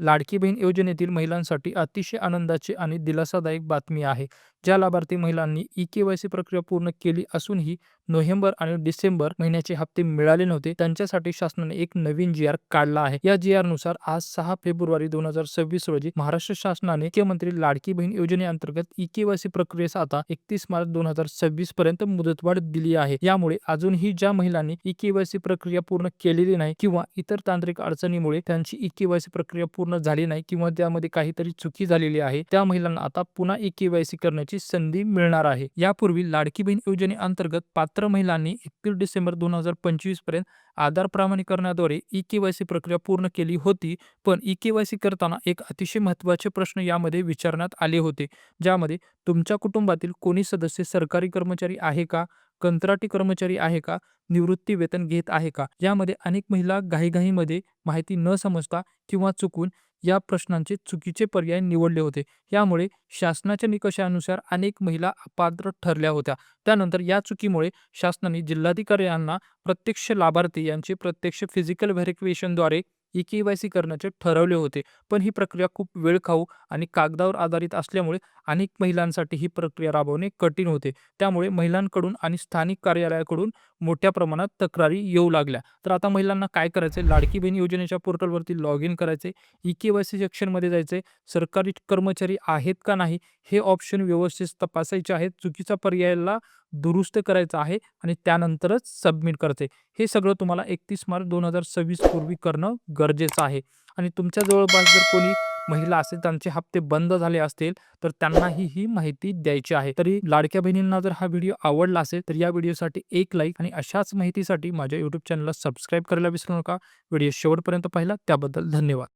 लाडकी बहीण योजनेतील महिलांसाठी अतिशय आनंदाची आणि दिलासादायक बातमी आहे. ज्या लाभार्थी महिलांनी ई के वाय सी प्रक्रिया पूर्ण केली असूनही नोव्हेंबर आणि डिसेंबर महिन्याचे हप्ते मिळाले नव्हते त्यांच्यासाठी शासनाने एक नवीन जी आर काढला आहे. या जी आरनुसार आज सहा फेब्रुवारी दोन हजार सव्वीस रोजी महाराष्ट्र शासनाने मुख्यमंत्री लाडकी बहीण योजनेअंतर्गत ई के वाय सी प्रक्रियेस आता एकतीस मार्च दोन हजार सव्वीस पर्यंत मुदतवाढ दिली आहे. यामुळे अजूनही ज्या महिलांनी ई के वाय सी प्रक्रिया पूर्ण केलेली नाही किंवा इतर तांत्रिक अडचणीमुळे त्यांची ई के वाय सी प्रक्रिया पूर्ण पूर्ण झाली नाही किंवा त्यामध्ये काहीतरी चुकी झालेली आहे त्या महिलांना आता पुन्हा ई के वाय सी करण्याची संधी मिळणार आहे. यापूर्वी लाडकी बहीण योजनेअंतर्गत पात्र महिलांनी एकतीस डिसेंबर दोन हजार पंचवीसपर्यंत आधार प्रमाणीकरणाद्वारे ई के वाय सी प्रक्रिया पूर्ण केली होती पण ई के वाय सी करताना एक अतिशय महत्त्वाचे प्रश्न यामध्ये विचारण्यात आले होते ज्यामध्ये तुमच्या कुटुंबातील कोणी सदस्य सरकारी कर्मचारी आहे का? कंत्राटी कर्मचारी आहे का? निवृत्ती वेतन घेत आहे का? यामध्ये अनेक महिला घाईघाईमध्ये माहिती न समजता किंवा चुकून या प्रश्नांचे चुकीचे पर्याय निवडले होते. यामुळे शासनाच्या निकषानुसार अनेक महिला अपात्र ठरल्या होत्या. त्यानंतर या चुकीमुळे शासनाने जिल्हाधिकारी यांना प्रत्यक्ष लाभार्थी यांचे प्रत्यक्ष फिजिकल व्हेरिफिकेशनद्वारे ई के वाय सी करण्याचे ठरवले होते. पण ही प्रक्रिया खूप वेळ खाऊ आणि कागदावर आधारित असल्यामुळे अनेक महिलांसाठी ही प्रक्रिया राबवणे कठीण होते. त्यामुळे महिलांकडून आणि स्थानिक कार्यालयाकडून मोठ्या प्रमाणात तक्रारी येऊ लागल्या. तर आता महिलांना काय करायचे लाडकी बहीण योजनेच्या पोर्टलवरती लॉग इन करायचे ई के वाय सी सेक्शनमध्ये जायचे सरकारी कर्मचारी आहेत का नाही? हे ऑप्शन व्यवस्थित तपासायचे आहेत. चुकीचा पर्यायाला दुरुस्त करायचा आहे आणि त्यानंतरच सबमिट करते हे सगळं तुम्हाला एकतीस मार्च दोन हजार सव्वीस पूर्वी करणं गरजेचं आहे. आणि तुमच्या जवळपास जर कोणी महिला असेल त्यांचे हप्ते बंद झाले असतील तर त्यांनाही ही माहिती द्यायची आहे. तरी लाडक्या बहिणींना जर हा व्हिडिओ आवडला असेल तर या व्हिडिओसाठी एक लाईक आणि अशाच माहितीसाठी माझ्या युट्यूब चॅनलला सबस्क्राईब करायला विसरू नका. व्हिडिओ शेवटपर्यंत पाहिला त्याबद्दल धन्यवाद.